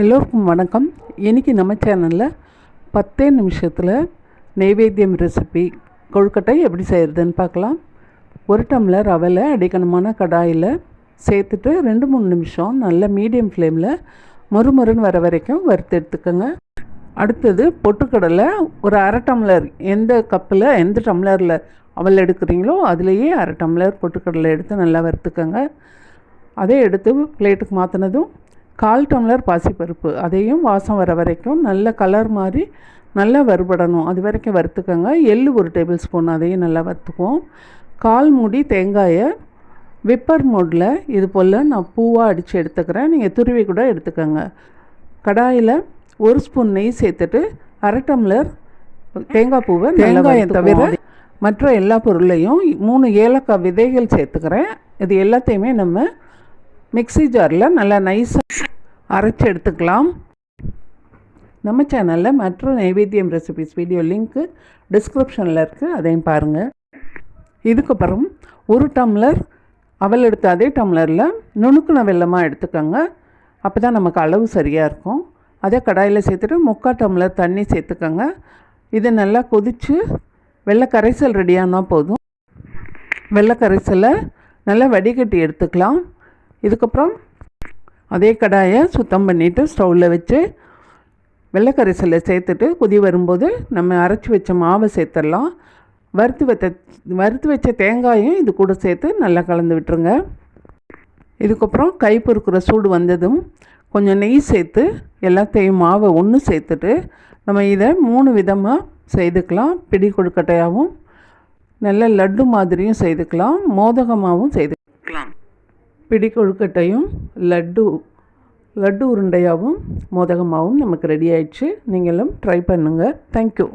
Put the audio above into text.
எல்லோருக்கும் வணக்கம். இன்றைக்கி நம்ம சேனலில் பத்தே நிமிஷத்தில் நெய்வேத்தியம் ரெசிபி கொழுக்கட்டை எப்படி செய்கிறதுன்னு பார்க்கலாம். ஒரு டம்ளர் அவலை அடிக்கணமான கடாயில் சேர்த்துட்டு ரெண்டு மூணு நிமிஷம் நல்ல மீடியம் ஃப்ளேமில் மொறுமொறுன்னு வர வரைக்கும் வறுத்து எடுத்துக்கோங்க. அடுத்தது பொட்டுக்கடலை ஒரு அரை டம்ளர். எந்த கப்பில் எந்த டம்ளரில் அவல் எடுக்கிறீங்களோ அதுலேயே அரை டம்ளர் பொட்டுக்கடலை எடுத்து நல்லா வறுத்துக்கோங்க. அதை எடுத்து பிளேட்டுக்கு மாற்றினதும் கால் டம்ளர் பாசிப்பருப்பு. அதையும் வாசம் வர வரைக்கும் நல்ல கலர் மாதிரி நல்லா வறுபடணும். அது வரைக்கும் வறுத்துக்கோங்க. எள்ளு ஒரு டேபிள் ஸ்பூன் அதையும் நல்லா வறுத்துக்குவோம். கால் மூடி தேங்காயை விப்பர் மோடில் இது போல் நான் பூவாக அடித்து எடுத்துக்கிறேன். நீங்கள் துருவி கூட எடுத்துக்கோங்க. கடாயில் ஒரு ஸ்பூன் நெய் சேர்த்துட்டு அரை டம்ளர் தேங்காய் பூவை தேங்காயை தவிர மற்ற எல்லா பொருளையும் மூணு ஏலக்காய் விதைகள் சேர்த்துக்கிறேன். இது எல்லாத்தையுமே நம்ம மிக்ஸி ஜாரில் நல்லா நைஸாக அரைச்சி எடுத்துக்கலாம். நம்ம சேனலில் மற்ற நைவேத்தியம் ரெசிபிஸ் வீடியோ லிங்க்கு டிஸ்கிரிப்ஷனில் இருக்குது அதையும் பாருங்கள் இதுக்கப்புறம் ஒரு டம்ளர் அவல் எடுத்த அதே டம்ளரில் நுணுக்குன வெள்ளமாக எடுத்துக்கோங்க. அப்போ தான் நமக்கு அளவு சரியாக இருக்கும். அதே கடாயில் சேர்த்துட்டு முக்கால் டம்ளர் தண்ணி சேர்த்துக்கோங்க. இதை நல்லா கொதித்து வெள்ளை கரைசல் ரெடியானா போதும். வெள்ளை கரைசலை நல்லா வடிகட்டி எடுத்துக்கலாம். இதுக்கப்புறம் அதே கடாயை சுத்தம் பண்ணிவிட்டு ஸ்டவ்வில் வச்சு வெள்ளைக்கரைசலை சேர்த்துட்டு கொதி வரும்போது நம்ம அரைச்சி வச்ச மாவை சேர்த்துடலாம். வறுத்து வச்ச வறுத்து வச்ச தேங்காயும் இது கூட சேர்த்து நல்லா கலந்து விட்டுருங்க. இதுக்கப்புறம் கை பொறுக்கிற சூடு வந்ததும் கொஞ்சம் நெய் சேர்த்து எல்லாத்தையும் மாவை ஒன்று சேர்த்துட்டு நம்ம இதை மூணு விதமாக செய்துக்கலாம். பிடி கொழுக்கட்டையாகவும் நல்ல லட்டு மாதிரியும் செய்துக்கலாம். மோதகமாகவும் செய்து பிடி கொழுக்கட்டையும் லட்டு லட்டு உருண்டையாகவும் மோதகமாகவும் நமக்கு ரெடி ஆயிடுச்சு. நீங்களும் ட்ரை பண்ணுங்கள் தேங்க்யூ